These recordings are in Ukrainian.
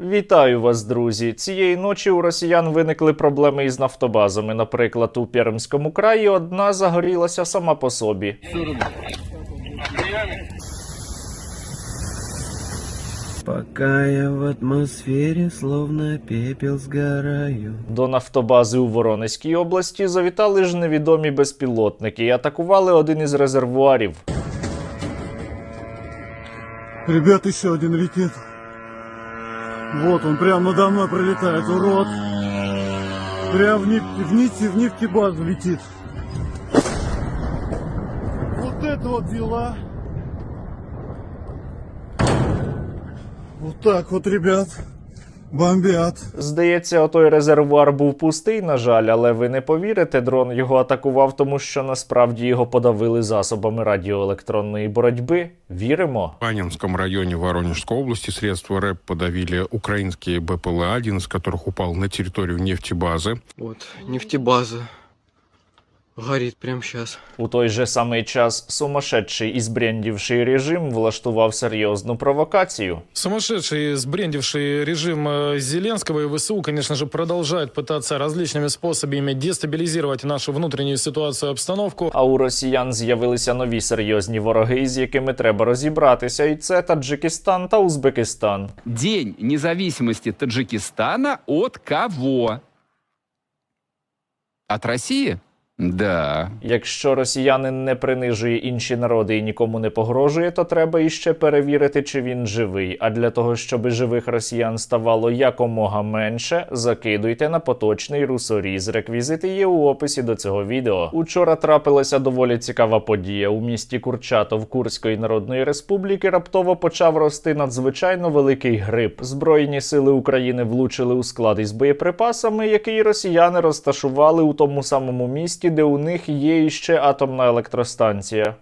Вітаю вас, друзі! Цієї ночі у росіян виникли проблеми із нафтобазами. Наприклад, у Пермському краї одна загорілася сама по собі. Пока я в атмосфере, словно пепел сгораю. До нафтобази у Воронезькій області завітали ж невідомі безпілотники і атакували один із резервуарів. Ребят, еще один летит. Вот он, прямо надо мной пролетает, урод. Прям в, неф- в, нефти- в нефтебазу летит. Вот это вот дела. Вот так вот, ребят, бомбят. Здається, отой резервуар був пустий, на жаль, але ви не повірите, дрон його атакував, тому що насправді його подавили засобами радіоелектронної боротьби. Віримо. В Анинском районе Воронежской области средства РЭП подавили украинские БПЛА, один из которых упал на территорию нефтебазы. Вот, нефтебаза. Горит прямо сейчас. У той же самий час сумасшедший і збрендівший режим влаштував серйозну провокацію. Сумасшедший, сбрендивший режим э, Зеленского и ВСУ, конечно же, продолжает пытаться различными способами дестабилизировать нашу внутреннюю ситуацию и обстановку. А у росіян з'явилися нові серйозні вороги, з якими треба розібратися, і це Таджикистан та Узбекистан. День независимости Таджикистана от кого? От России? Да. Якщо росіянин не принижує інші народи і нікому не погрожує, то треба іще перевірити, чи він живий. А для того, щоб живих росіян ставало якомога менше, закидуйте на поточний русоріз. Реквізити є у описі до цього відео. Учора трапилася доволі цікава подія. У місті Курчатов Курської Народної Республіки раптово почав рости надзвичайно великий гриб. Збройні сили України влучили у склад із боєприпасами, який росіяни розташували у тому самому місті, де у них є іще атомна електростанція.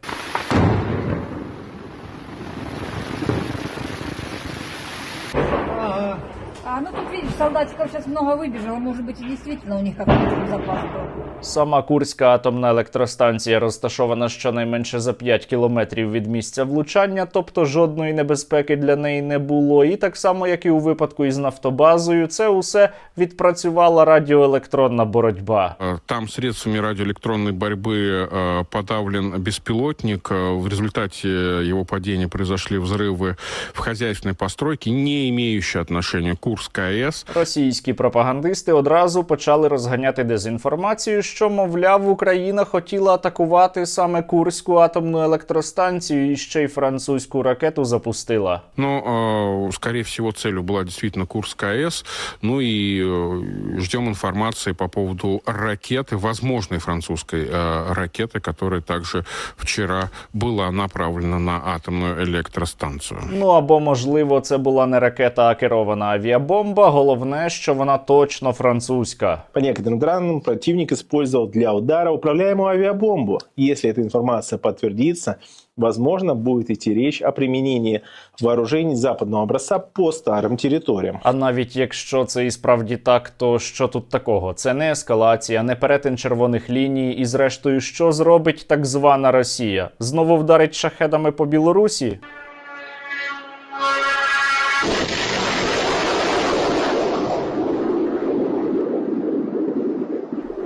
А, ну тут видишь, солдатиков сейчас много выбежало, может быть и действительно у них какой-то запас был. Сама Курська атомна електростанція розташована щонайменше за 5 кілометрів від місця влучання, тобто жодної небезпеки для неї не було. І так само, як і у випадку із нафтобазою, це усе відпрацювала радіоелектронна боротьба. Э, Там средствами радиоэлектронной борьбы э, подавлен беспилотник. Э, В результате его падения произошли взрывы в хозяйственной постройке, не имеющие отношения к Курской АЭС. Російські пропагандисти одразу почали розганяти дезінформацію, що, мовляв, Україна хотіла атакувати саме Курську атомну електростанцію і ще й французьку ракету запустила. Но, э, скорее всего, целью была действительно Курская АЭС. Ну и э, ждем информации по поводу ракеты, возможной французской э, ракеты, которая также вчера была направлена на атомную электростанцию. Ну або можливо, це була не ракета, а керована авіабомба. Головне, що вона точно французька. По некоторым данным, противник использовал для удара управляемую авиабомбу. Если эта информация подтвердится, возможно, будет идти речь о применении вооружений западного образца по старым территориям. А навіть якщо це і справді так, то що тут такого? Це не ескалація, не перетин червоних ліній, і зрештою, що зробить так звана Росія? Знову вдарить шахедами по Білорусі?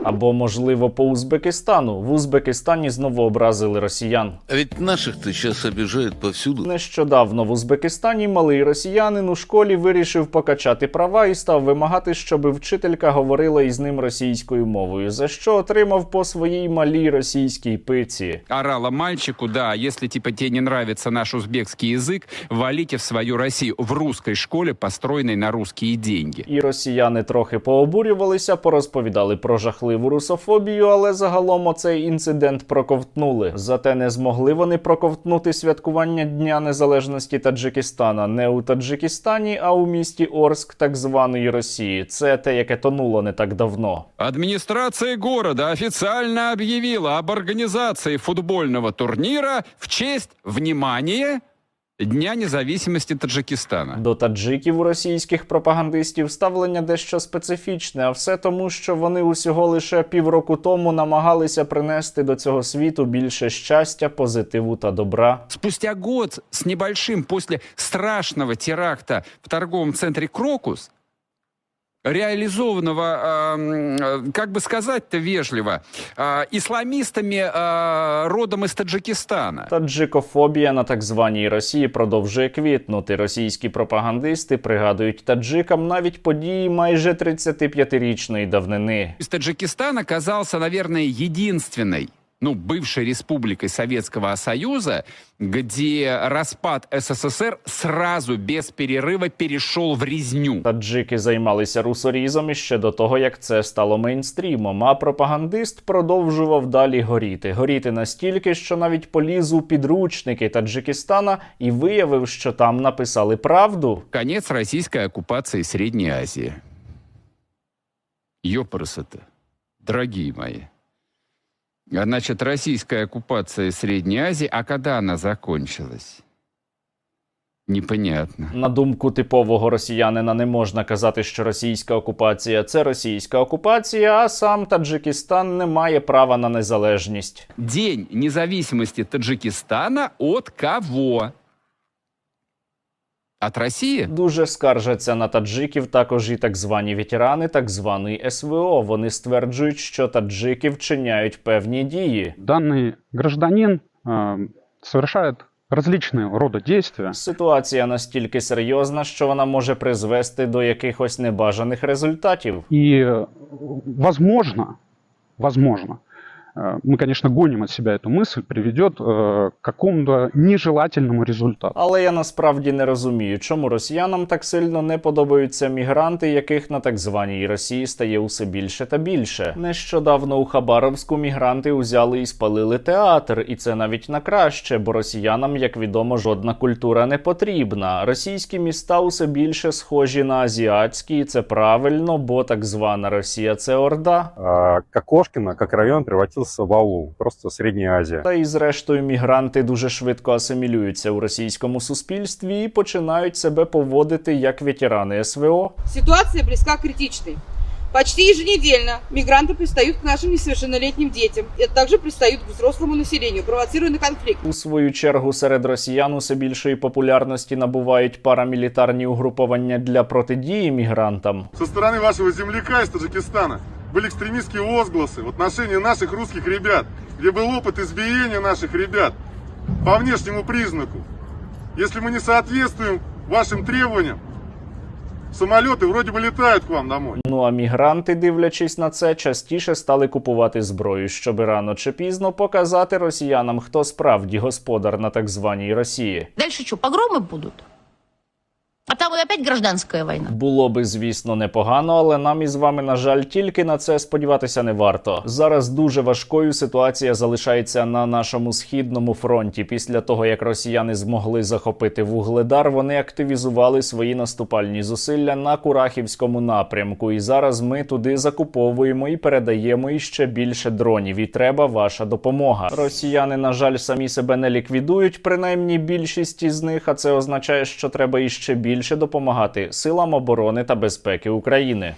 Або, можливо, по Узбекистану. В Узбекистані знову образили росіян. А ведь наших-то сейчас обижают повсюду. Нещодавно в Узбекистані малий росіянин у школі вирішив покачати права і став вимагати, щоб вчителька говорила із ним російською мовою, за що отримав по своїй малій російській пиці. Орала мальчику, да, если типа тебе не нравится наш узбекский язык, валите в свою Россию в русской школе, построенной на русские деньги. І росіяни трохи пообурювалися, порозповідали про жахливу русофобію, але загалом оцей інцидент проковтнули. Зате не змогли вони проковтнути святкування Дня Незалежності Таджикистана не у Таджикистані, а у місті Орск так званої Росії. Це те, яке тонуло не так давно. Администрация города официально объявила об организации футбольного турнира в честь, внимания, Дня незалежності Таджикистана. До таджиків у російських пропагандистів ставлення дещо специфічне, а все тому, що вони усього лише півроку тому намагалися принести до цього світу більше щастя, позитиву та добра. Спустя год з небольшим після страшного теракта в торговому центрі «Крокус», реализованного, эм, э, как бы сказать-то вежливо, э, исламистами э, родом из Таджикистана. Таджикофобія на так званій Росії продовжує квітнути. Російські пропагандисти пригадують таджикам навіть події майже 35-річної давнини. Из Таджикистан оказался, наверное, единственной ну, бывшей республикой Советского Союза, где распад СССР сразу, без перерыва, перешел в резню. Таджики займалися русорізом іще до того, як це стало мейнстрімом. А пропагандист продовжував далі горіти. Горіти настільки, що навіть поліз у підручники Таджикистана і виявив, що там написали правду. Конец российской оккупации Средней Азии. Ёпрсоты, дорогие мои. Значит, российская оккупация Средней Азии, а когда она закончилась? Непонятно. На думку типового росіянина, не можна казати, що російська окупація це російська окупація, а сам Таджикистан не має права на незалежність. День независимости Таджикистана от кого? От России? Дуже скаржаться на таджиків також і так звані ветерани, так званої СВО. Вони стверджують, що таджики вчиняють певні дії. Данный гражданин э, совершает различные рода действия, Ситуація настільки серйозна, що вона може призвести до якихось небажаних результатів. и, э, возможно, возможно, э, мы, конечно, гоним от себя эту мысль, приведет э, к какому-то нежелательному результату. Але я насправді не розумію, чому росіянам так сильно не подобаються мігранти, яких на так званій Росії стає усе більше та більше. Нещодавно у Хабаровську мігранти узяли і спалили театр, і це навіть на краще, бо росіянам, як відомо, жодна культура не потрібна. Російські міста усе більше схожі на азіатські, і це правильно, бо так звана Росія це орда. А, Кокошкино, как район, превратился в аул, просто Средняя Азия. Та і зрештою мігранти дуже швидко асимілюються у російському суспільстві і починають себе поводити як ветерани СВО. Ситуация близка к критичной. Почти еженедельно мигранты пристают к нашим несовершеннолетним детям и также пристают к взрослому населению, провоцируя на конфликт. У свою чергу серед росіян усе більшої популярності набувають парамілітарні угруповання для протидії мігрантам. Со стороны вашего земляка из Таджикистана были экстремистские возгласы в отношении наших русских ребят, где был опыт избиения наших ребят по внешнему признаку. Если мы не соответствуем вашим требованиям, самолеты вроде бы летают к вам домой. Ну а мігранти, дивлячись на це, частіше стали купувати зброю, щоби рано чи пізно показати росіянам, хто справді господар на так званій Росії. Дальше что, погромы будут? А там опять гражданская война. Було би, звісно, непогано, але нам із вами, на жаль, тільки на це сподіватися не варто. Зараз дуже важкою ситуація залишається на нашому східному фронті. Після того, як росіяни змогли захопити вугледар, вони активізували свої наступальні зусилля на Курахівському напрямку. І зараз ми туди закуповуємо і передаємо іще більше дронів. І треба ваша допомога. Росіяни, на жаль, самі себе не ліквідують, принаймні більшість із них. А це означає, що треба іще більше допомагати силам оборони та безпеки України.